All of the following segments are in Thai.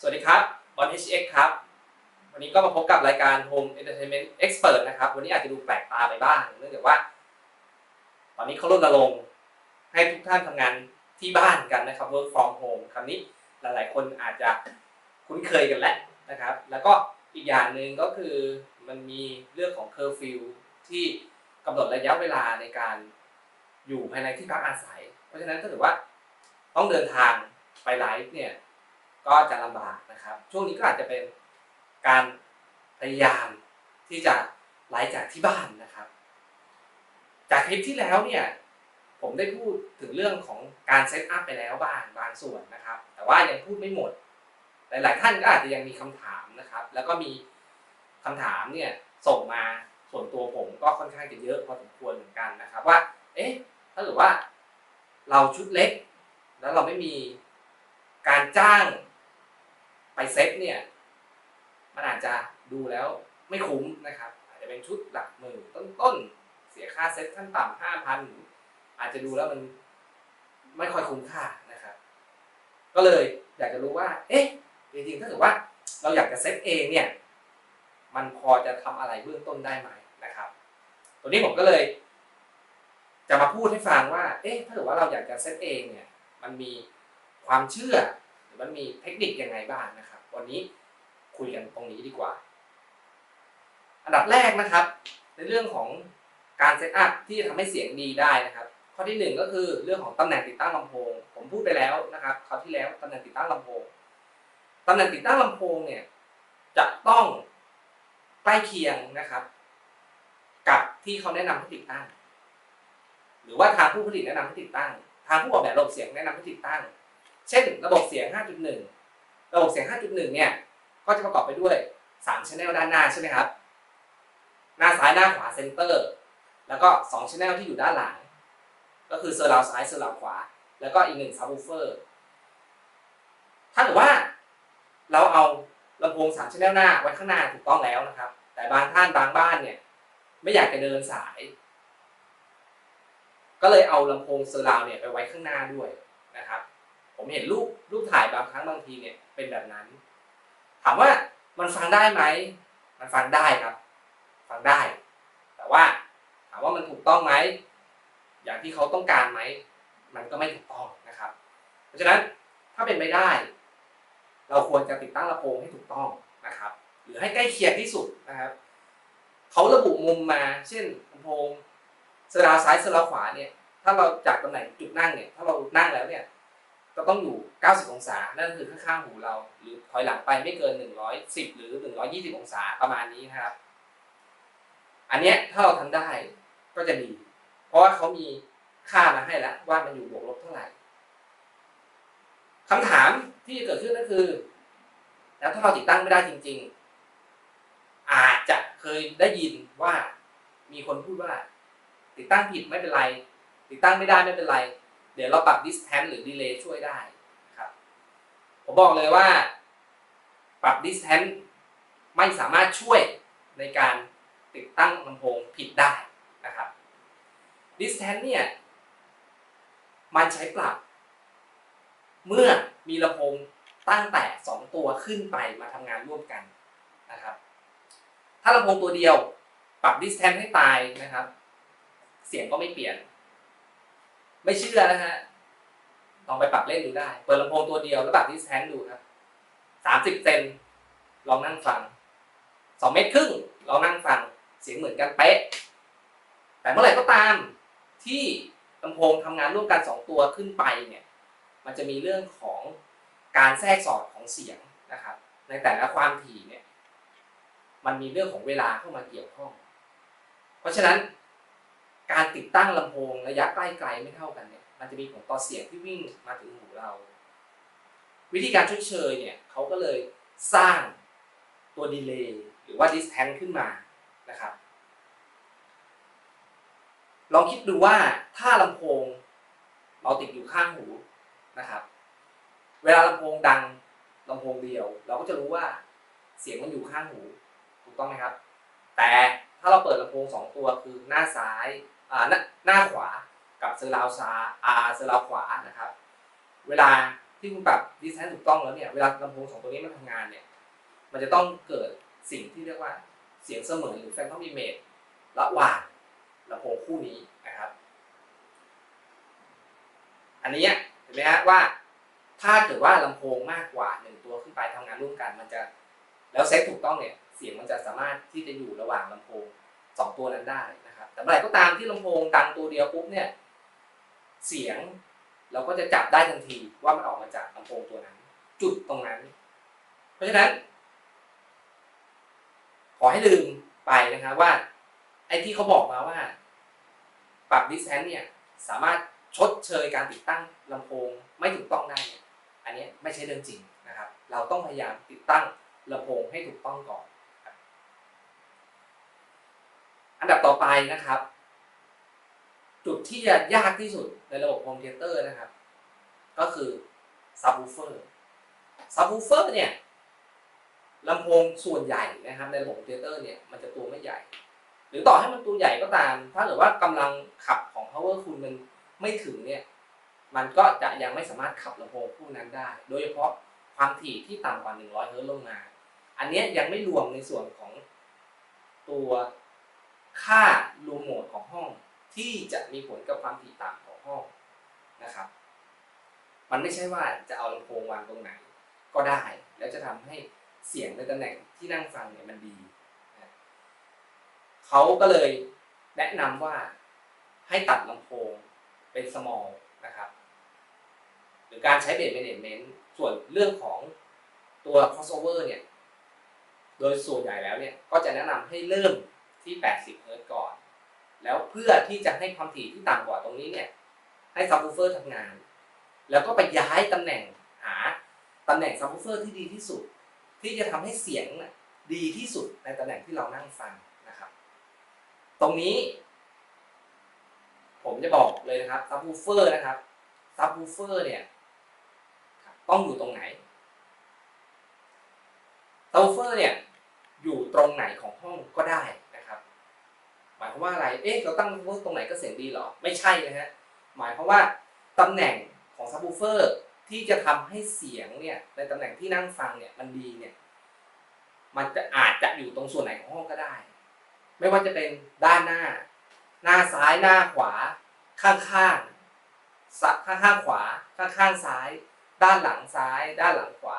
สวัสดีครับบอล HX ครับ วันนี้ก็มาพบกับรายการ Home Entertainment Expert นะครับ วันนี้อาจจะดูแปลกตาไปบ้าง เนื่องจากว่า ตอนนี้เขารณรงค์ให้ทุกท่านทำงานที่บ้านกันนะครับ work from home คำนี้หลายๆ คนอาจจะคุ้นเคยกันแล้วนะครับ แล้วก็อีกอย่างหนึ่งก็คือมันมีเรื่องของเคอร์ฟิวที่กำหนดระยะเวลาในการอยู่ภายในที่พักอาศัย เพราะฉะนั้นถ้าเกิดว่าต้องเดินทางไปไลฟ์เนี่ย ก็จะลำบากนะครับ ช่วงนี้ก็อาจจะเป็นการพยายามที่จะไลฟ์จากที่บ้านนะครับ จากคลิปที่แล้วเนี่ยผมได้พูดถึงเรื่องของการเซตอัพไปแล้วบ้างบางส่วนนะครับ แต่ว่ายังพูดไม่หมด หลาย ๆ ท่านก็อาจจะยังมีคำถามนะครับ แล้วก็มีคำถามเนี่ยส่งมาส่วนตัวผมก็ค่อนข้างจะเยอะพอสมควรเหมือนกันนะครับ ว่า เอ๊ะถ้าเกิดว่าเราชุดเล็ก แล้วเราไม่มีการจ้าง ไปเซ็ตเนี่ยมันอาจจะดูแล้วไม่คุ้มนะครับ อาจจะเป็นชุดหลักหมื่นต้นๆ เสียค่าเซ็ตขั้นต่ำห้าพันอาจจะดูแล้วมันไม่ค่อยคุ้มค่านะครับ ก็เลยอยากจะรู้ว่า เอ๊ะจริงๆถ้าเกิดว่าเราอยากจะเซ็ตเองเนี่ย มันพอจะทำอะไรเบื้องต้นได้ไหมนะครับตัวนี้ผมก็เลย จะมาพูดให้ฟังว่า เอ๊ะถ้าเกิดว่าเราอยากจะเซตเองเนี่ย มันมีความเชื่อ มันมีเทคนิคยังไงบ้างนะครับ วันนี้คุยกันตรงนี้ดีกว่า อันดับแรกนะครับ ในเรื่องของการเซตอัพที่จะทำให้เสียงดีได้นะครับ ข้อที่หนึ่งก็คือเรื่องของตำแหน่งติดตั้งลำโพง ผมพูดไปแล้วนะครับคราวที่แล้วตำแหน่งติดตั้งลำโพงตำแหน่งติดตั้งลำโพงเนี่ยจะต้องใกล้เคียงนะครับ กับที่เขาแนะนำให้ติดตั้ง หรือว่าทางผู้ผลิตแนะนำให้ติดตั้ง ทางผู้ออกแบบระบบเสียงแนะนำให้ติดตั้ง เช่นระบบเสียง 5.1 ระบบเสียง 5.1 เนี่ย ก็จะประกอบไปด้วย3 channel ด้านหน้าใช่ไหมครับ หน้าซ้ายหน้าขวาเซนเตอร์ แล้วก็2 channel ที่อยู่ด้านหลัง ก็คือเซอร์ราวซ้ายเซอร์ราวขวา แล้วก็อีกหนึ่งซับวูเฟอร์ ถ้าเกิดว่าเราเอาลำโพง3 channel หน้าไว้ข้างหน้าถูกต้องแล้วนะครับ แต่บางท่านบางบ้านเนี่ยไม่อยากจะเดินสาย ก็เลยเอาลำโพงเซอร์ราวเนี่ยไปไว้ข้างหน้าด้วยนะครับ ผมเห็นรูปรูปถ่ายบางครั้งบางทีเนี่ยเป็นแบบนั้น ถามว่ามันฟังได้ไหม มันฟังได้ครับ ฟังได้ แต่ว่าถามว่ามันถูกต้องไหม อย่างที่เขาต้องการไหม มันก็ไม่ถูกต้องนะครับ เพราะฉะนั้นถ้าเป็นไปได้ เราควรจะติดตั้งลำโพงให้ถูกต้องนะครับ หรือให้ใกล้เคียงที่สุดนะครับ เขาระบุมุมมา เช่นลำโพงเซอร์ราซ้ายเซอร์ราขวาเนี่ย ถ้าเราจากตำแหน่งจุดนั่งเนี่ย ถ้าเรานั่งแล้วเนี่ย ก็ต้องอยู่ 90 องศา นั่นคือข้างๆหูเรา หรือถอยหลังไปไม่เกิน 110 หรือ 120 องศาประมาณนี้นะครับ อันเนี้ยถ้าเราทำได้ก็จะดี เพราะว่าเขามีค่ามาให้แล้วว่ามันอยู่บวกลบเท่าไหร่คำถามที่จะเกิดขึ้นก็คือ แล้วถ้าเราติดตั้งไม่ได้จริง ๆ อาจจะเคยได้ยินว่ามีคนพูดว่า ติดตั้งผิดไม่เป็นไร ติดตั้งไม่ได้ไม่เป็นไร เดี๋ยวเราปรับ distance หรือ delay ช่วยได้นะครับ ผมบอกเลยว่า ปรับ distance ไม่สามารถช่วยในการติดตั้งลำโพงผิดได้นะครับ distance เนี่ย มันใช้ปรับ เมื่อมีลำโพงตั้งแต่ 2 ตัวขึ้นไปมาทำงานร่วมกันนะครับ ถ้าลำโพงตัวเดียว ปรับ distance ให้ตายนะครับ เสียงก็ไม่เปลี่ยน ไม่เชื่อนะฮะลองไปปรับเล่นดูได้ เปิดลำโพงตัวเดียวแล้วปรับดิสแทนดูครับสามสิบเซนลองนั่งฟังสองเมตรครึ่งลองนั่งฟังเสียงเหมือนกันเป๊ะ แต่เมื่อไหร่ก็ตามที่ลำโพงทำงานร่วมกันสองตัวขึ้นไปเนี่ย มันจะมีเรื่องของการแทรกสอดของเสียงนะครับ ในแต่ละความถี่เนี่ย มันมีเรื่องของเวลาเข้ามาเกี่ยวข้อง เพราะฉะนั้น การติดตั้งลำโพงระยะใกล้ไกลไม่เท่ากันเนี่ยมันจะมีผลต่อเสียงที่วิ่งมาถึงหูเรา วิธีการชดเชยเนี่ยเขาก็เลยสร้างตัวดีเลย์หรือว่า distance ขึ้นมานะครับลองคิดดูว่าถ้าลำโพงเราติดอยู่ข้างหูนะครับ เวลาลำโพงดังลำโพงเดียว เราก็จะรู้ว่าเสียงมันอยู่ข้างหูถูกต้องไหมครับ แต่ถ้าเราเปิดลำโพงสองตัวคือหน้าซ้าย หน้าหน้าขวากับเซอร์ราวซ้ายอ่าเซอร์ราวขวานะครับ เวลาที่คุณปรับดีไซน์ถูกต้องแล้วเนี่ยเวลาลำโพงสองตัวนี้มันทำงานเนี่ยมันจะต้องเกิดสิ่งที่เรียกว่าเสียงเสมือนหรือแฟนทอมอิเมจระหว่างลำโพงคู่นี้นะครับ อันนี้เห็นไหมฮะว่าถ้าเกิดว่าลำโพงมากกว่าหนึ่งตัวขึ้นไปทำงานร่วมกัน มันจะแล้วเซตถูกต้องเนี่ยเสียงมันจะสามารถที่จะอยู่ระหว่างลำโพงสองตัวนั้นได้นะครับ แต่เมื่อไหร่ก็ตามที่ลำโพงดังตัวเดียวปุ๊บเนี่ยเสียงเราก็จะจับได้ทันทีว่ามันออกมาจากลำโพงตัวนั้น จุดตรงนั้น เพราะฉะนั้น ขอให้ลืมไปนะครับว่า ไอ้ที่เขาบอกมาว่า ปรับดิสแทนเนี่ยสามารถชดเชยการติดตั้งลำโพงไม่ถูกต้องได้เนี่ยอันนี้ไม่ใช่เรื่องจริงนะครับ เราต้องพยายามติดตั้งลำโพงให้ถูกต้องก่อนครับ อันดับต่อไปนะครับ จุดที่จะยากที่สุดในระบบโฮมเทเตอร์นะครับ ก็คือซับวูเฟอร์ซับวูเฟอร์เนี่ยลำโพงส่วนใหญ่นะครับในระบบโฮมเทเตอร์เนี่ยมันจะตัวไม่ใหญ่ หรือต่อให้มันตัวใหญ่ก็ตาม ถ้าเกิดว่ากำลังขับของ power คุณมันไม่ถึงเนี่ยมันก็จะยังไม่สามารถขับลำโพงพวกนั้นได้ โดยเฉพาะความถี่ที่ต่ำกว่า 100 เฮิร์ตซ์ลงมา อันนี้ยังไม่รวมในส่วนของตัว ค่ารวมโหมดของห้องที่จะมีผลกับความถี่ต่ำของห้องนะครับ มันไม่ใช่ว่าจะเอาลำโพงวางตรงไหนก็ได้ แล้วจะทำให้เสียงในตำแหน่งที่นั่งฟังเนี่ยมันดีเขาก็เลยแนะนำว่าให้ตัดลำโพงเป็น small นะครับ หรือการใช้เบส management ส่วนเรื่องของตัว crossover เนี่ย โดยส่วนใหญ่แล้วเนี่ย ก็จะแนะนำให้เริ่ม ที่ 80เฮิร์ตซ์ก่อน แล้วเพื่อที่จะให้ความถี่ที่ต่ำกว่าตรงนี้เนี่ยให้ซับวูเฟอร์ทำงาน แล้วก็ไปย้ายตำแหน่งหาตำแหน่งซับวูเฟอร์ที่ดีที่สุด ที่จะทำให้เสียงดีที่สุดในตำแหน่งที่เรานั่งฟังนะครับ ตรงนี้ ผมจะบอกเลยนะครับซับวูเฟอร์นะครับซับวูเฟอร์เนี่ยต้องอยู่ตรงไหนซับวูเฟอร์เนี่ยอยู่ตรงไหนของห้องก็ได้ หมายความว่าอะไร เอ๊ะ เราตั้งวูฟตรงไหนก็เสียงดีหรอ ไม่ใช่นะฮะ หมายความว่าตำแหน่งของซับวูเฟอร์ที่จะทำให้เสียงเนี่ยในตำแหน่งที่นั่งฟังเนี่ยมันดีเนี่ย มันจะอาจจะอยู่ตรงส่วนไหนของห้องก็ได้ ไม่ว่าจะเป็นด้านหน้า หน้าซ้ายหน้าขวา ข้างข้างข้างข้างขวา ข้างข้างซ้าย ด้านหลังซ้าย ด้านหลังขวา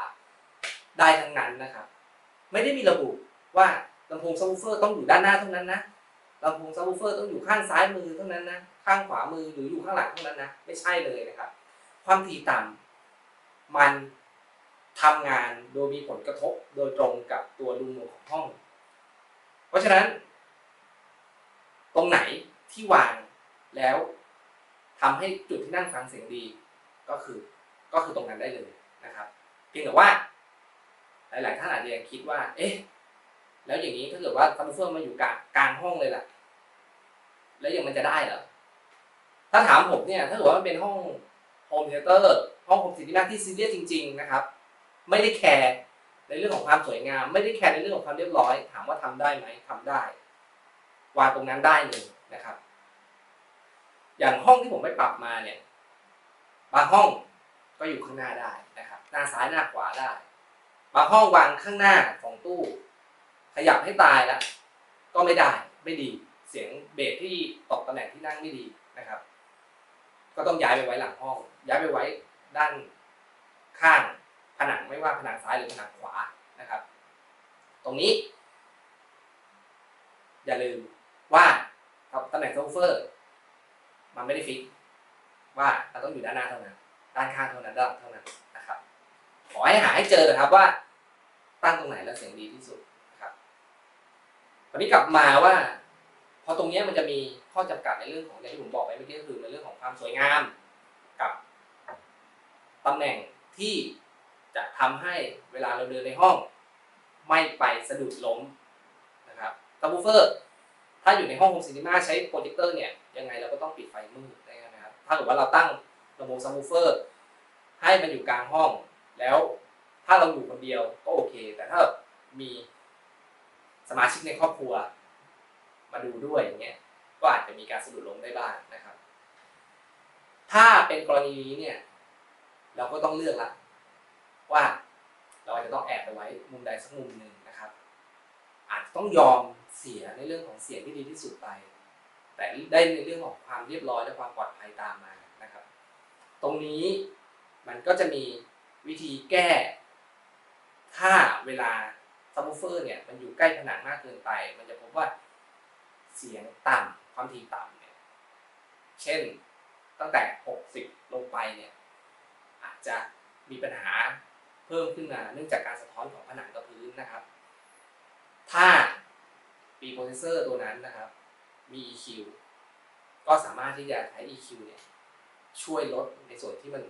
ได้ทั้งนั้นนะครับ ไม่ได้มีระบุว่าลำโพงซับวูเฟอร์ต้องอยู่ด้านหน้าเท่านั้นนะ ลำโพงซับวูเฟอร์ต้องอยู่ข้างซ้ายมือเท่านั้นนะ ข้างขวามือหรืออยู่ข้างหลังเท่านั้นนะ ไม่ใช่เลยนะครับ ความถี่ต่ำมันทำงานโดยมีผลกระทบโดยตรงกับตัวดูโมของห้อง เพราะฉะนั้น ตรงไหนที่วางแล้วทำให้จุดที่นั่งฟังเสียงดี ก็คือก็คือตรงนั้นได้เลยนะครับ เพียงแต่ว่า หลาย ๆ ท่านอาจจะยังคิดว่า เอ๊ะ แล้วอย่างนี้ถ้าเกิดว่าซับเฟอร์มาอยู่กลางกลางห้องเลยล่ะ แล้วยังมันจะได้เหรอ ถ้าถามผมเนี่ย ถ้าเกิดว่ามันเป็นห้องโฮมเทเตอร์ห้องโฮมซินิมาที่ซีเรียสจริง ๆ นะครับ ไม่ได้แคร์ในเรื่องของความสวยงาม ไม่ได้แคร์ในเรื่องของความเรียบร้อย ถามว่าทำได้ไหมทำได้ วางตรงนั้นได้เลยนะครับ อย่างห้องที่ผมไปปรับมาเนี่ย บางห้องก็อยู่ข้างหน้าได้นะครับ หน้าซ้ายหน้าขวาได้ บางห้องวางข้างหน้าของตู้ ขยับให้ตายแล้วก็ไม่ได้ไม่ดี เสียงเบสที่ตกตำแหน่งที่นั่งไม่ดีนะครับ ก็ต้องย้ายไปไว้หลังห้อง ย้ายไปไว้ด้านข้างผนังไม่ว่าผนังซ้ายหรือผนังขวานะครับ ตรงนี้ อย่าลืมว่าตำแหน่งโซเฟอร์ มันไม่ได้ฟิก ว่าเราต้องอยู่ด้านหน้าเท่านั้น ด้านข้างเท่านั้นด้านหลังเท่านั้นนะครับ ขอให้หาให้เจอนะครับว่าตั้งตรงไหนแล้วเสียงดีที่สุด นะครับวันนี้กลับมาว่าพอตรงนี้มันจะมีข้อจำกัดในเรื่องของอย่างที่ผมบอกไปเมื่อกี้ก็คือในเรื่องของความสวยงามกับตำแหน่งที่จะทำให้เวลาเราเดินในห้อง ไม่ไปสะดุดล้มนะครับซับวูเฟอร์ ถ้าอยู่ในห้องโฮมซินิมาใช้โปรเจคเตอร์เนี่ยยังไงเราก็ต้องปิดไฟมืดนะครับถ้าเกิดว่าเราตั้งลำโพงซับูเฟอร์ ให้มันอยู่กลางห้อง แล้วถ้าเราอยู่คนเดียวก็โอเค แต่ถ้ามี สมาชิกในครอบครัว มาดูด้วยอย่างเงี้ยก็อาจจะมีการสะดุดล้มได้บ้างนะครับ ถ้าเป็นกรณีนี้เนี่ย เราก็ต้องเลือกละว่าเราอาจจะต้องแอบไปไว้มุมใดสักมุมหนึ่งนะครับ อาจจะต้องยอมเสียในเรื่องของเสียงที่ดีที่สุดไป แต่ได้ในเรื่องของความเรียบร้อยและความปลอดภัยตามมานะครับ ตรงนี้มันก็จะมีวิธีแก้ ถ้าเวลา ซับวูเฟอร์เนี่ยมันอยู่ใกล้ผนังมากเกินไป มันจะพบว่าเสียงต่ำความถี่ต่ำเนี่ยเช่นตั้งแต่ 60 ลงไปเนี่ยอาจจะมีปัญหาเพิ่มขึ้นมาเนื่องจากการสะท้อนของผนังกับพื้นนะครับ ถ้าปีโปรเซสเซอร์ตัวนั้นนะครับ มี EQ ก็สามารถที่จะใช้ EQ เนี่ยช่วยลดในส่วนที่มัน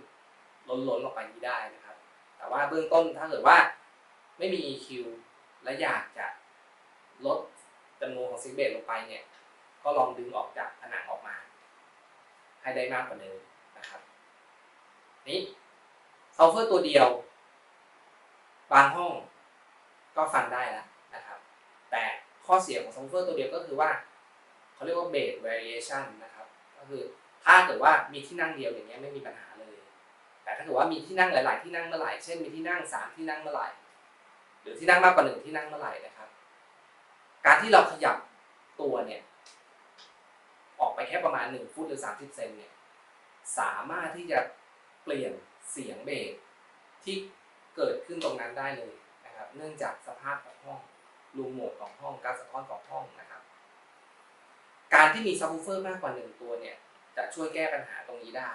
ล้นล้นออกไปนี้ได้นะครับ แต่ว่าเบื้องต้นถ้าเกิดว่าไม่มี EQ และอยากจะลดจำนวนของซิกเบสลงไปเนี่ย ก็ลองดึงออกจากผนังออกมา ให้ได้มากกว่าเดิมนะครับ นี่ซัลเฟอร์ตัวเดียว บางห้องก็ฟังได้แล้วนะครับ แต่ข้อเสียของซัลเฟอร์ตัวเดียวก็คือว่าเขาเรียกว่าเบส variation นะครับ ก็คือถ้าเกิดว่ามีที่นั่งเดียวอย่างเงี้ยไม่มีปัญหาเลย แต่ถ้าเกิดว่ามีที่นั่งหลาย ๆ ที่นั่งเมื่อไหร่ เช่นมีที่นั่งสามที่นั่งเมื่อไหร่ หรือที่นั่งมากกว่าหนึ่งที่นั่งเมื่อไหร่นะครับ การที่เราขยับตัวเนี่ย ออกไปแค่ประมาณหนึ่งฟุตหรือสามสิบเซนเนี่ย สามารถที่จะเปลี่ยนเสียงเบสที่เกิดขึ้นตรงนั้นได้เลยนะครับ เนื่องจากสภาพของห้องรูมโหมดของห้องการสะท้อนของห้องนะครับ การที่มีซับวูเฟอร์มากกว่าหนึ่งตัวเนี่ย จะช่วยแก้ปัญหาตรงนี้ได้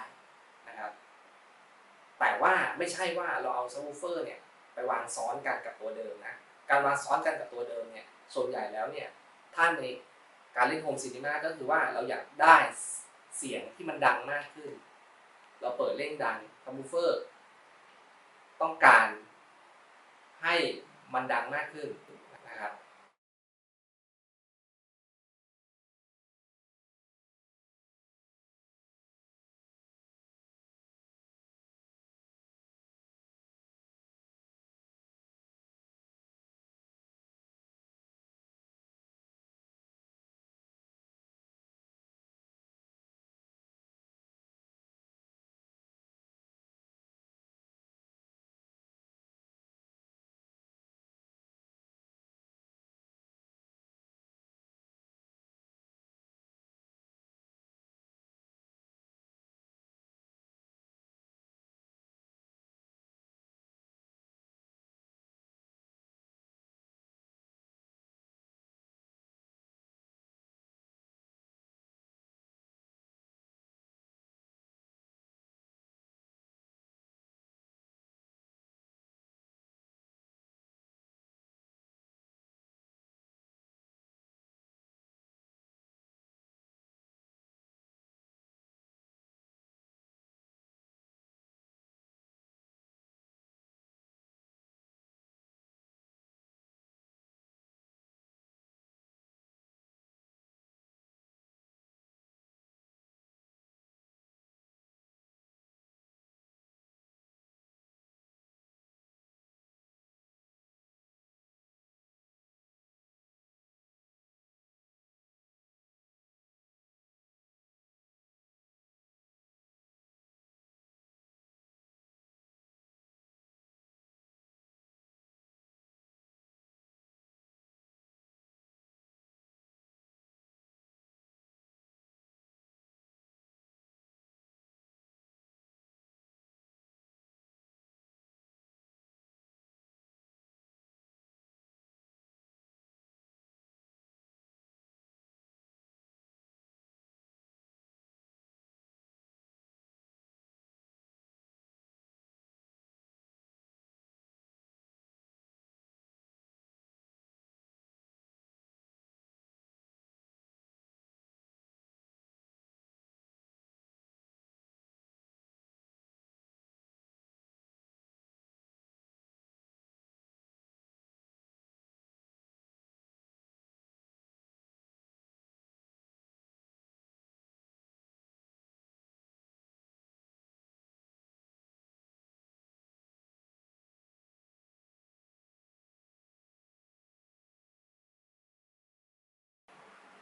นะครับ แต่ว่าไม่ใช่ว่าเราเอาซับวูเฟอร์เนี่ย ไปวางซ้อนกันกับตัวเดิมนะ การวางซ้อนกันกับตัวเดิมเนี่ยส่วนใหญ่แล้วเนี่ยท่านในการเล่นโฮมซีนีมาก็คือว่าเราอยากได้เสียงที่มันดังมากขึ้น เราเปิดเร่งดังซับวูเฟอร์ต้องการให้มันดังมากขึ้น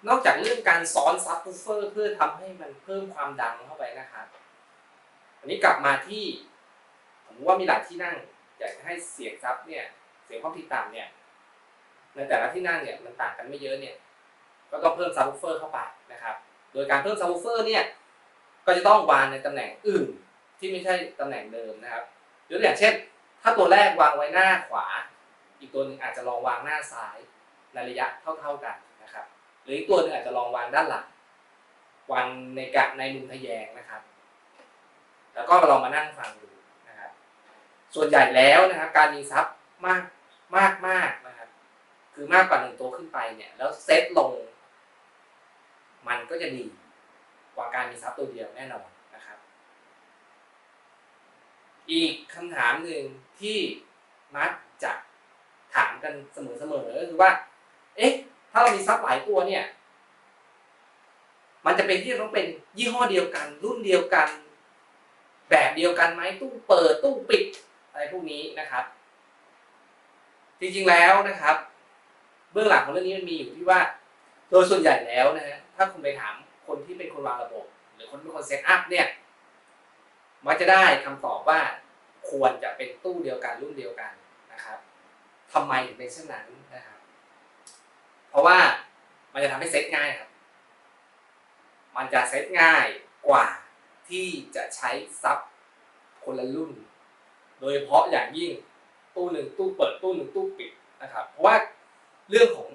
นอกจากเรื่องการซ้อนซับวูเฟอร์เพื่อทำให้มันเพิ่มความดังเข้าไปนะครับอันนี้กลับมาที่ติว่ามีหลายที่นั่งอยากจะให้เสียงซับเนี่ยเสียงความถี่ต่ำเนี่ยในแต่ละที่นั่งเนี่ยมันต่างกันไม่เยอะเนี่ยก็ต้องเพิ่มซับวูเฟอร์เข้าไปนะครับ โดยการเพิ่มซับวูเฟอร์เนี่ยก็จะต้องวางในตำแหน่งอื่นที่ไม่ใช่ตำแหน่งเดิมนะครับยกตัวอย่างเช่น ถ้าตัวแรกวางไว้หน้าขวา อีกตัวหนึ่งอาจจะลองวางหน้าซ้ายในระยะเท่า ๆกันนะครับ หรืออีกตัวหนึ่งอาจจะลองวางด้านหลังวางในกะในมุมทะแยงนะครับ แล้วก็ลองมานั่งฟังดูนะครับ ส่วนใหญ่แล้วนะครับ การมีซับมากมากมากนะครับ คือมากกว่าหนึ่งตัวขึ้นไปเนี่ย แล้วเซตลง มันก็จะดีกว่าการมีซับตัวเดียวแน่นอนนะครับ อีกคำถามหนึ่งที่มักจะถามกันเสมอๆก็คือว่า เอ๊ะ ถ้าเรามีซับหลายตัวเนี่ย มันจะเป็นที่ต้องเป็นยี่ห้อเดียวกัน รุ่นเดียวกัน แบบเดียวกันไหมตู้เปิดตู้ปิดอะไรพวกนี้นะครับ จริงๆแล้วนะครับ เบื้องหลังของเรื่องนี้มันมีอยู่ที่ว่า โดยส่วนใหญ่แล้วนะฮะถ้าคุณไปถามคนที่เป็นคนวางระบบ หรือคนเป็นคนเซตอัพเนี่ยมันจะได้คำตอบว่าควรจะเป็นตู้เดียวกันรุ่นเดียวกันนะครับทำไมถึงเป็นเช่นนั้นนะครับ เพราะว่ามันจะทำให้เซตง่ายครับ มันจะเซตง่ายกว่าที่จะใช้ซับคนละรุ่น โดยเฉพาะอย่างยิ่งตู้หนึ่งตู้เปิดตู้หนึ่งตู้ปิดนะครับ เพราะว่าเรื่องของ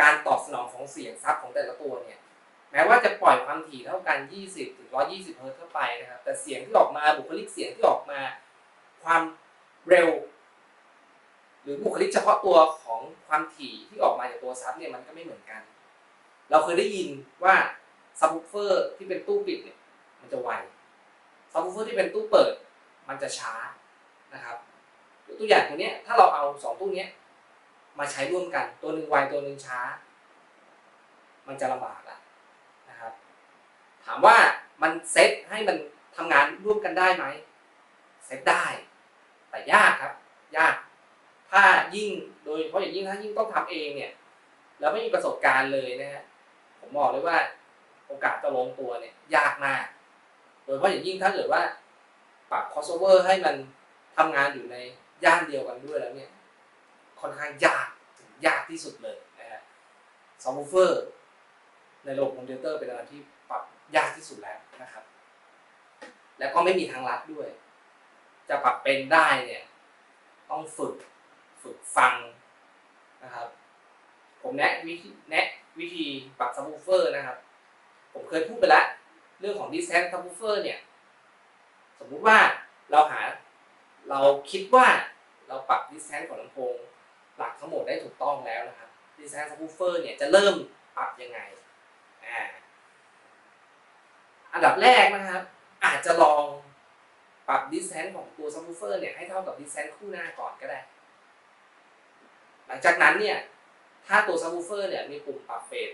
การตอบสนองของเสียงซับของแต่ละตัวเนี่ยแม้ว่าจะปล่อยความถี่เท่ากัน 20 ถึง 120 เฮิร์ตซ์เข้าไปนะครับ แต่เสียงที่ออกมาบุคลิกเสียงที่ออกมา ความเร็ว หรือบุคลิกเฉพาะตัวของความถี่ที่ออกมาจากตัวซับเนี่ยมันก็ไม่เหมือนกัน เราเคยได้ยินว่าซับวูฟเฟอร์ที่เป็นตู้ปิดเนี่ยมันจะไวซับวูฟเฟอร์ที่เป็นตู้เปิด มันจะช้านะครับตัวอย่างตัวเนี้ยถ้าเราเอาสองตู้เนี้ยมาใช้ร่วมกันตัวหนึ่งไวตัวหนึ่งช้า มันจะลำบากละนะครับ ถามว่ามันเซตให้มันทำงานร่วมกันได้ไหมเซตได้ แต่ยากครับ ยาก ถ้ายิ่งโดยเฉพาะอย่างยิ่งถ้ายิ่งต้องทำเองเนี่ย แล้วไม่มีประสบการณ์เลยนะฮะผมบอกเลยว่าโอกาสจะลงตัวเนี่ยยากมาก โดยเฉพาะอย่างยิ่งถ้าเกิดว่าปรับ crossover ให้มันทำงานอยู่ในย่านเดียวกันด้วยแล้วเนี่ย ค่อนข้างยากถึงยากที่สุดเลยนะฮะซอฟต์แวร์ในระบบคอมพิวเตอร์เป็นอะไรที่ปรับยากที่สุดแล้วนะครับ แล้วก็ไม่มีทางลัดด้วย จะปรับเป็นได้เนี่ย ต้องฝึก ฝึกฟังนะครับ ผมแนะวิธีแนะวิธีปรับซับวูเฟอร์นะครับ ผมเคยพูดไปแล้วเรื่องของดิสแทนซับวูเฟอร์เนี่ย สมมุติว่าเราหาเราคิดว่าเราปรับดิสแทนของลำโพงหลักทั้งหมดได้ถูกต้องแล้วนะครับดิสแทนซับวูเฟอร์เนี่ยจะเริ่มปรับยังไงอ่าอันดับแรกนะครับ อาจจะลองปรับดิสแทนของตัวซับวูเฟอร์เนี่ยให้เท่ากับดิสแทนคู่หน้าก่อนก็ได้ ลังจากนั้นเนี่ย ถ้าตัวซับวูเฟอร์เนี่ยมีปุ่มปรับเฟส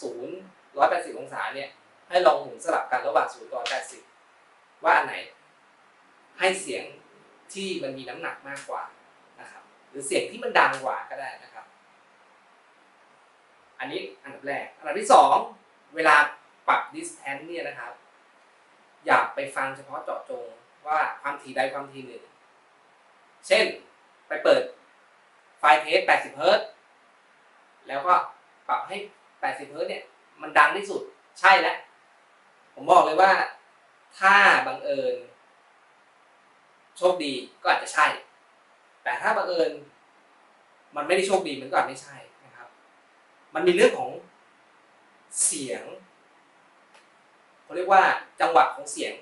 ศูนย์ร้อยแปดสิบองศาเนี่ยให้ลองหมุนสลับกันระหว่างศูนย์กับร้อยแปดสิบว่าอันไหน ให้เสียงที่มันมีน้ำหนักมากกว่านะครับ หรือเสียงที่มันดังกว่าก็ได้นะครับ อันนี้อันดับแรก อันดับที่สองเวลาปรับ distance เนี่ยนะครับ อย่าไปฟังเฉพาะเจาะจงว่าความถี่ใดความถี่หนึ่ง เช่นไปเปิด ไฟล์เทส 80 เฮิร์ตแล้วก็ปรับให้ 80 เฮิร์ตเนี่ย มันดังที่สุด ใช่แล้ว ผมบอกเลยว่า ถ้าบังเอิญ โชคดีก็อาจจะใช่ แต่ถ้าบังเอิญ มันไม่ได้โชคดีมันก็อาจไม่ใช่นะครับ มันมีเรื่องของเสียงเขาเรียกว่าจังหวะของเสียง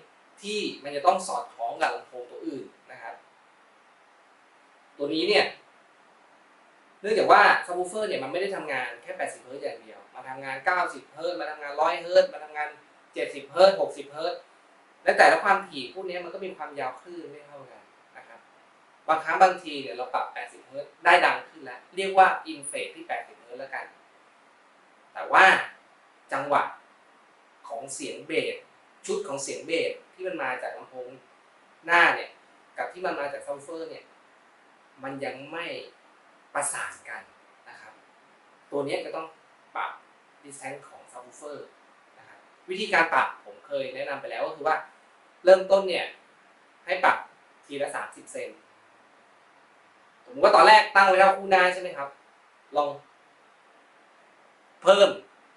ที่มันจะต้องสอดคล้องกับลำโพงตัวอื่นนะครับ ตัวนี้เนี่ย นื่องจากว่าซับวูเฟอร์เนี่ยมันไม่ได้ทำงานแค่ 80เฮิร์ตอย่างเดียว มาทำงาน 90เฮิร์ตมาทำงาน 100เฮิร์ตมาทำงาน 70เฮิร์ต60เฮิร์ตและแต่ละความถี่พวกนี้มันก็มีความยาวคลื่นไม่เท่ากันนะครับ บางครั้งบางทีเนี่ยเราปรับ 80เฮิร์ตได้ดังขึ้นแล้ว เรียกว่าอินเฟสที่ 80เฮิร์ตแล้วกัน แต่ว่าจังหวะของเสียงเบสชุดของเสียงเบสที่มันมาจากลำโพงหน้าเนี่ย กับที่มันมาจากซับวูเฟอร์เนี่ย มันยังไม่ ประสานกันนะครับ ตัวนี้ก็ต้องปรับดิสแทนของซับวูเฟอร์นะครับวิธีการปรับผมเคยแนะนำไปแล้วก็คือว่าเริ่มต้นเนี่ยให้ปรับทีละสามสิบเซนสมมติว่าตอนแรกตั้งไว้เท่าคู่หน้าใช่ไหมครับ ลอง เพิ่ม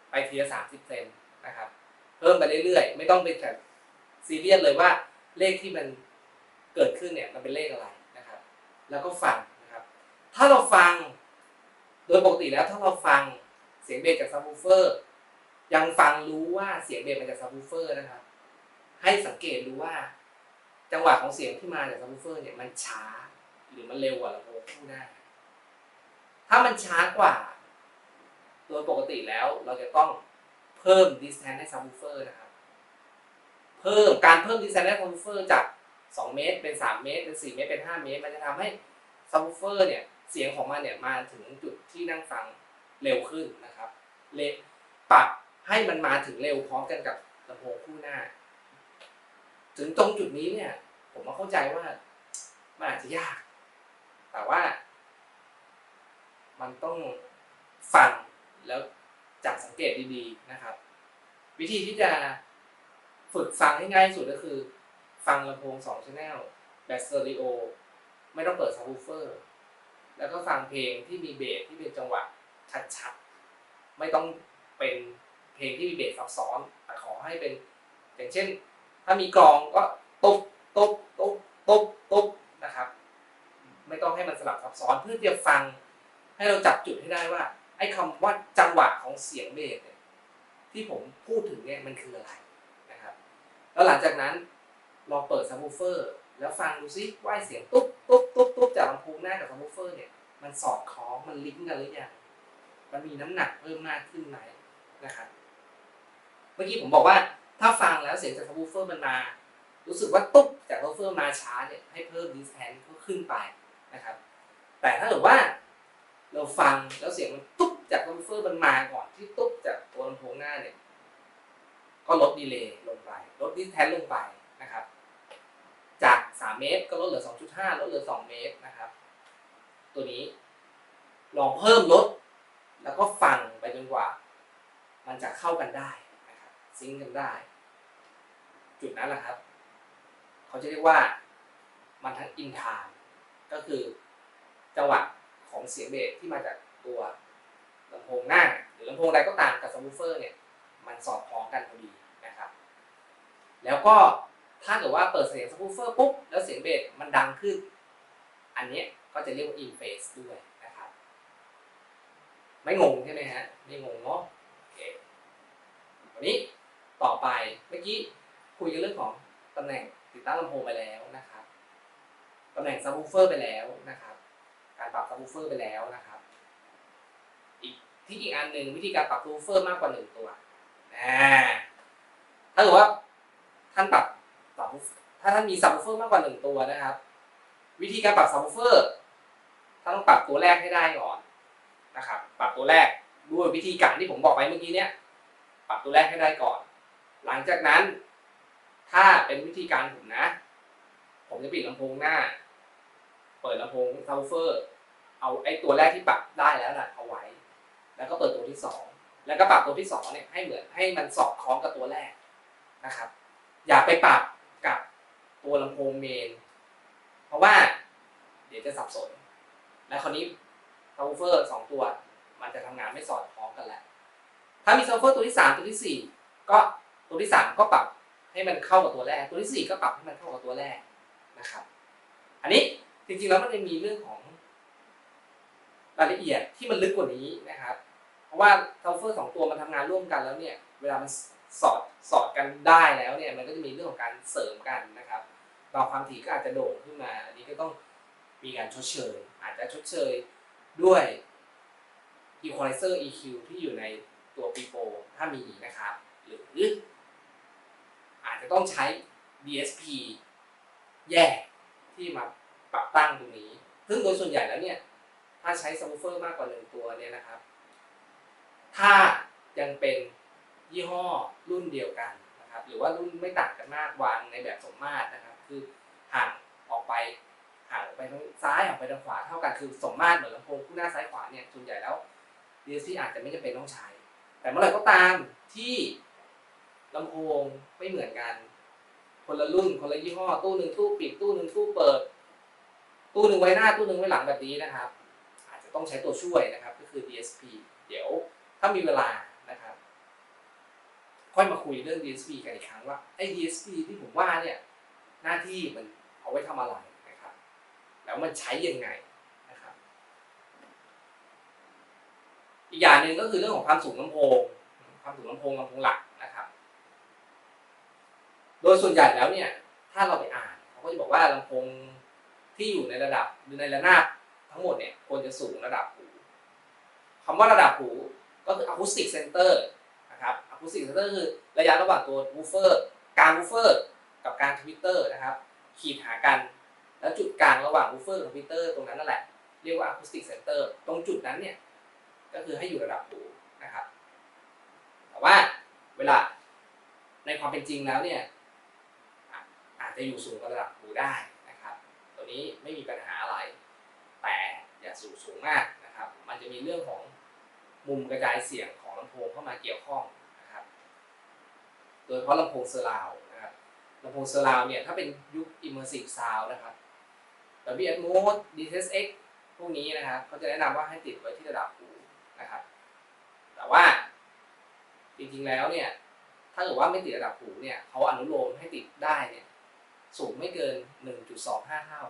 ไปทีละสามสิบเซนนะครับ เพิ่มไปเรื่อยๆ ไม่ต้องเป็นแบบซีเรียสเลยว่าเลขที่มันเกิดขึ้นเนี่ยมันเป็นเลขอะไรนะครับ แล้วก็ฟัง ถ้าเราฟัง โดยปกติแล้วถ้าเราฟังเสียงเบสจากซับวูเฟอร์ยังฟังรู้ว่าเสียงเบสมาจากซับวูเฟอร์นะครับ ให้สังเกตดูว่า จังหวะของเสียงที่มาจากซับวูเฟอร์เนี่ยมันช้า หรือมันเร็วกว่าลำโพงคู่หน้า ถ้ามันช้ากว่า โดยปกติแล้วเราจะต้องเพิ่ม distance ให้ซับวูเฟอร์นะครับ เพิ่มการเพิ่ม distance ให้ซับวูเฟอร์จาก 2 เมตรเป็น 3 เมตรเป็น 4 เมตรเป็น 5 เมตร มันจะทำให้ซับวูเฟอร์เนี่ย เสียงของมันเนี่ยมาถึงจุดที่นั่งฟังเร็วขึ้นนะครับเลปรับให้มันมาถึงเร็วพร้อมกันกับลำโพงคู่หน้า ถึงตรงจุดนี้เนี่ย ผมมาเข้าใจว่ามันอาจจะยาก แต่ว่า มันต้องฟังแล้วจับสังเกตดีๆนะครับ วิธีที่จะฝึกฟังให้ง่ายที่สุดก็คือ ฟังลำโพงสองชแนลแบบสเตอริโอ ไม่ต้องเปิดซับวูเฟอร์ แล้วก็ฟังเพลงที่มีเบสที่เป็นจังหวะชัดๆ ไม่ต้องเป็นเพลงที่มีเบสซับซ้อนแต่ขอให้เป็น อย่างเช่น ถ้ามีกลองก็ตุ๊บตุ๊บตุ๊บตุ๊บตุ๊บนะครับ ไม่ต้องให้มันสลับซับซ้อนเพื่อที่จะฟัง ให้เราจับจุดให้ได้ว่า ไอ้คำว่าจังหวะของเสียงเบสเนี่ยที่ผมพูดถึงเนี่ยมันคืออะไรนะครับ แล้วหลังจากนั้นลองเปิดซับวูเฟอร์ แล้วฟังดูซิว่าไอ้เสียงตุ๊บตุ๊บตุ๊บตุ๊บจากลำโพงหน้ากับซับวูเฟอร์เนี่ยมันสอดคล้องมันลิงก์กันหรือยังมันมีน้ำหนักเพิ่มมากขึ้นไหมนะครับเมื่อกี้ผมบอกว่าถ้าฟังแล้วเสียงจากซับวูเฟอร์มันมา รู้สึกว่าตุ๊บจากซับวูเฟอร์มาช้าเนี่ยให้เพิ่มดิสแทนก็ขึ้นไปนะครับ แต่ถ้าเกิดว่าเราฟังแล้วเสียงมันตุ๊บจากซับวูเฟอร์มันมาก่อนที่ตุ๊บจากตัวลำโพงหน้าเนี่ยก็ลดดีเลย์ลงไป ลดดิสแทนลงไป 3 เมตร ก็ลดเหลือ 2.5 ลดเหลือ 2 เมตรนะครับ ตัวนี้ลองเพิ่มลด แล้วก็ฟังไปจนกว่า มันจะเข้ากันได้นะครับซิงค์กันได้ จุดนั้นแหละครับ เขาจะเรียกว่ามันทั้งอินทามก็คือจังหวะของเสียงเบสที่มาจากตัวลำโพงหน้า หรือลำโพงใดก็ตามกับซับวูเฟอร์เนี่ยมันสอดคล้องกันพอดีนะครับ แล้วก็ ถ้าเกิดว่าเปิดเสียงซับวูเฟอร์ปุ๊บแล้วเสียงเบสมันดังขึ้น อันนี้ก็จะเรียกว่า in phase ด้วยนะครับ ไม่งงใช่ไหมฮะ ไม่งงเนาะโอเควันนี้ต่อไปเมื่อกี้คุยกันเรื่องของตำแหน่งติดตั้งลำโพงไปแล้วนะครับตำแหน่งซับวูเฟอร์ไปแล้วนะครับ การปรับซับวูเฟอร์ไปแล้วนะครับอีกที่อีกอันหนึ่งวิธีการปรับซับวูเฟอร์มากกว่าหนึ่งตัวอ่ถ้าเกิดว่าท่านปรับ ปรับถ้าท่านมีซับวูเฟอร์มากกว่าหนึ่งตัวนะครับ วิธีการปรับซับวูเฟอร์ท่านต้องปรับตัวแรกให้ได้ก่อนนะครับ ปรับตัวแรกด้วยวิธีการที่ผมบอกไปเมื่อกี้เนี้ยปรับตัวแรกให้ได้ก่อน หลังจากนั้น ถ้าเป็นวิธีการผมนะ ผมจะปิดลำโพงหน้า เปิดลำโพงซับวูเฟอร์ เอาไอ้ตัวแรกที่ปรับได้แล้วน่ะเอาไว้ แล้วก็เปิดตัวที่สองแล้วก็ปรับตัวที่สองเนี่ยให้เหมือนให้มันสอดคล้องกับตัวแรกนะครับ อย่าไปปรับ กับตัวลำโพงเมน เพราะว่าเดี๋ยวจะสับสน และคราวนี้ซับวูเฟอร์สองตัว มันจะทำงานไม่สอดคล้องกันแล้วถ้ามีซับวูเฟอร์ตัวที่สามตัวที่สี่ก็ตัวที่สามก็ปรับให้มันเข้ากับตัวแรก ตัวที่สี่ก็ปรับให้มันเข้ากับตัวแรกนะครับ อันนี้จริงๆแล้วมันจะมีเรื่องของรายละเอียดที่มันลึกกว่านี้นะครับ เพราะว่าซับวูเฟอร์สองตัวมันทำงานร่วมกันแล้วเนี่ย เวลามัน สอดสอดกันได้แล้วเนี่ยมันก็จะมีเรื่องของการเสริมกันนะครับบางความถี่ก็อาจจะโด่งขึ้นมา อันนี้ก็ต้องมีการชดเชย อาจจะชดเชยด้วย equalizer EQ ที่อยู่ในตัว p ีโถ้ามีนะครับ หรืออาจจะต้องใช้ DSP แยกที่มาปรับตั้งตรงนี้ ซึ่งโดยส่วนใหญ่แล้วเนี่ย ถ้าใช้ซับวูเฟอร์มากกว่าหนึ่งตัวเนี่ยนะครับ ถ้ายังเป็น ยี่ห้อรุ่นเดียวกันนะครับหรือว่ารุ่นไม่ต่างกันมากวางในแบบสมมาตรนะครับ คือห่างออกไปห่างออกไปทางซ้ายออกไปทางขวาเท่ากันคือสมมาตรเหมือนลำโพงคู่หน้าซ้ายขวาเนี่ยส่วนใหญ่แล้ว DSP อาจจะไม่จำเป็นต้องใช้ แต่เมื่อไหร่ก็ตามที่ลำโพงไม่เหมือนกัน คนละรุ่นคนละยี่ห้อตู้หนึ่งตู้ปิดตู้หนึ่งตู้เปิด ตู้หนึ่งไว้หน้าตู้หนึ่งไว้หลังแบบนี้นะครับ อาจจะต้องใช้ตัวช่วยนะครับ ก็คือ DSP เดี๋ยวถ้ามีเวลา ค่อยมาคุยเรื่อง DSP กันอีกครั้งว่าไอ้ DSP ที่ผมว่าเนี่ยหน้าที่มันเอาไว้ทำอะไรนะครับ แล้วมันใช้ยังไงนะครับ อีกอย่างหนึ่งก็คือเรื่องของความสูงลำโพงความสูงลำโพงลำโพงหลักนะครับ โดยส่วนใหญ่แล้วเนี่ยถ้าเราไปอ่านเขาก็จะบอกว่าลำโพงที่อยู่ในระดับหรือในระนาบทั้งหมดเนี่ยควรจะสูงระดับหูคำว่าระดับหูก็คือ acoustic center นะครับ acoustic center คือระยะระหว่างตัว woofer กลาง woofer กับกลางทวิตเตอร์นะครับ ขีดหากัน แล้วจุดกลางระหว่าง woofer กับทวิตเตอร์ตรงนั้นนั่นแหละ เรียกว่า acoustic center ตรงจุดนั้นเนี่ย ก็คือให้อยู่ระดับหูนะครับ แต่ว่าเวลาในความเป็นจริงแล้วเนี่ยอาจจะอยู่สูงกว่าระดับหูได้นะครับ ตัวนี้ไม่มีปัญหาอะไร แต่อย่าสูงสูงมากนะครับ มันจะมีเรื่องของมุมกระจายเสียงของลำโพงเข้ามาเกี่ยวข้อง โดยเฉพาะลำโพงเซอร์ราวนะครับลำโพงเซอร์ราว์เนี่ยถ้าเป็นยุค immersive sound นะครับ Dolby Atmos DTS:X พวกนี้นะครับเขาจะแนะนำว่าให้ติดไว้ที่ระดับหูนะครับ แต่ว่าจริงๆแล้วเนี่ยถ้าเกิดว่าไม่ติดระดับหูเนี่ยเขาอนุโลมให้ติดได้เนี่ยสูงไม่เกิน 1.25 เท่า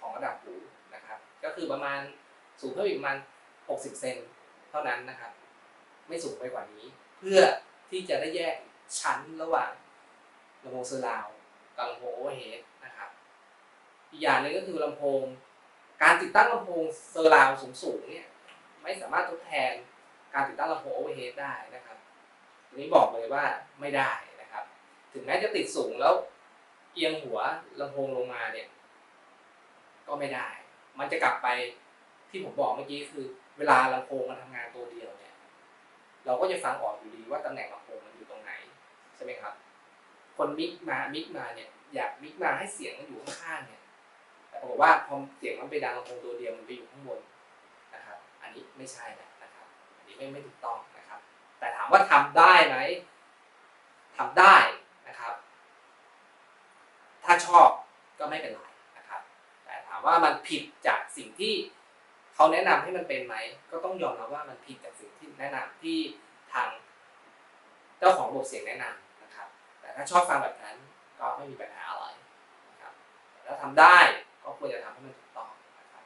ของระดับหูนะครับ ก็คือประมาณสูงเพิ่มอีกประมาณ 60 เซนเท่านั้นนะครับ ไม่สูงไปกว่านี้ เพื่อที่จะได้แยก ชั้นระหว่างลำโพงเซอร์ราว์กับลำโพงโอเวอร์เฮดนะครับ อีกอย่างหนึงก็คือลำโพง การติดตั้งลำโพงเซอร์ราว์สูงๆเนี่ยไม่สามารถทดแทนการติดตั้งลำโพงโอเวอร์เฮดได้นะครับอันนี้บอกเลยว่าไม่ได้นะครับ ถึงแม้จะติดสูงแล้วเอียงหัวลำโพงลงมาเนี่ยก็ไม่ได้ มันจะกลับไปที่ผมบอกเมื่อกี้คือ เวลาลำโพงมันทำงานตัวเดียวเนี่ย เราก็จะฟังออกอยู่ดีว่าตำแหน่งลำโพงมัน ใช่ไหมครับ คนมิกมามิกมาเนี่ยอยากมิกมาให้เสียงมันอยู่ข้างๆเนี่ยแต่ปรากฏว่าพอเสียงมันไปดังลำโพงตัวเดียวมันไปอยู่ข้างบนนะครับ อันนี้ไม่ใช่แล้วนะครับ อันนี้ไม่ไม่ถูกต้องนะครับ แต่ถามว่าทำได้ไหมทำได้นะครับ ถ้าชอบก็ไม่เป็นไรนะครับ แต่ถามว่ามันผิดจากสิ่งที่เขาแนะนำให้มันเป็นไหม ก็ต้องยอมรับว่ามันผิดจากสิ่งที่แนะนำที่ทางเจ้าของระบบเสียงแนะนำนะครับแต่ ถ้าชอบฟังแบบนั้นก็ไม่มีปัญหาอะไรนะครับถ้าทำได้ก็ควรจะทำให้มันถูกต้องนะครับ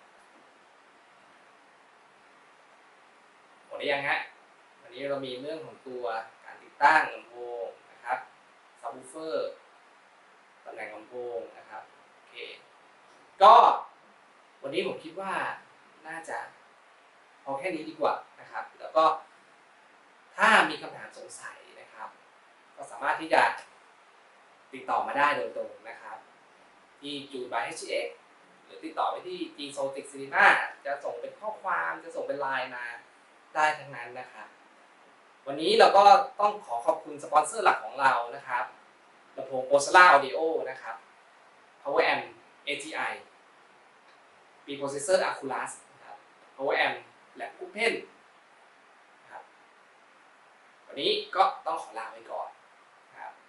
หมดหรือยังฮะวันนี้เรามีเรื่องของตัวการติดตั้งลำโพงนะครับซับวูเฟอร์ตำแหน่งลำโพงนะครับโอเคก็วันนี้ผมคิดว่าน่าจะพอแค่นี้ดีกว่านะครับ แล้วก็ถ้ามีคำถามสงสัยนะครับ ก็สามารถที่จะ ติดต่อมาได้โดยตรงนะครับ ที่จูนบาย HX หรือติดต่อไปที่ G s o t i c Cinema จะส่งเป็นข้อความจะส่งเป็นไลน์มาได้ทั้งนั้นนะครับ วันนี้เราก็ต้องขอขอบคุณสปอนเซอร์หลักของเรานะครับลำโพง o s a l a Audio นะครับ Power Amp ATI ปี Processor Aculus นะครับ Power Amp และ Open นะครับ วันนี้ก็ต้องขอลาไปก่อน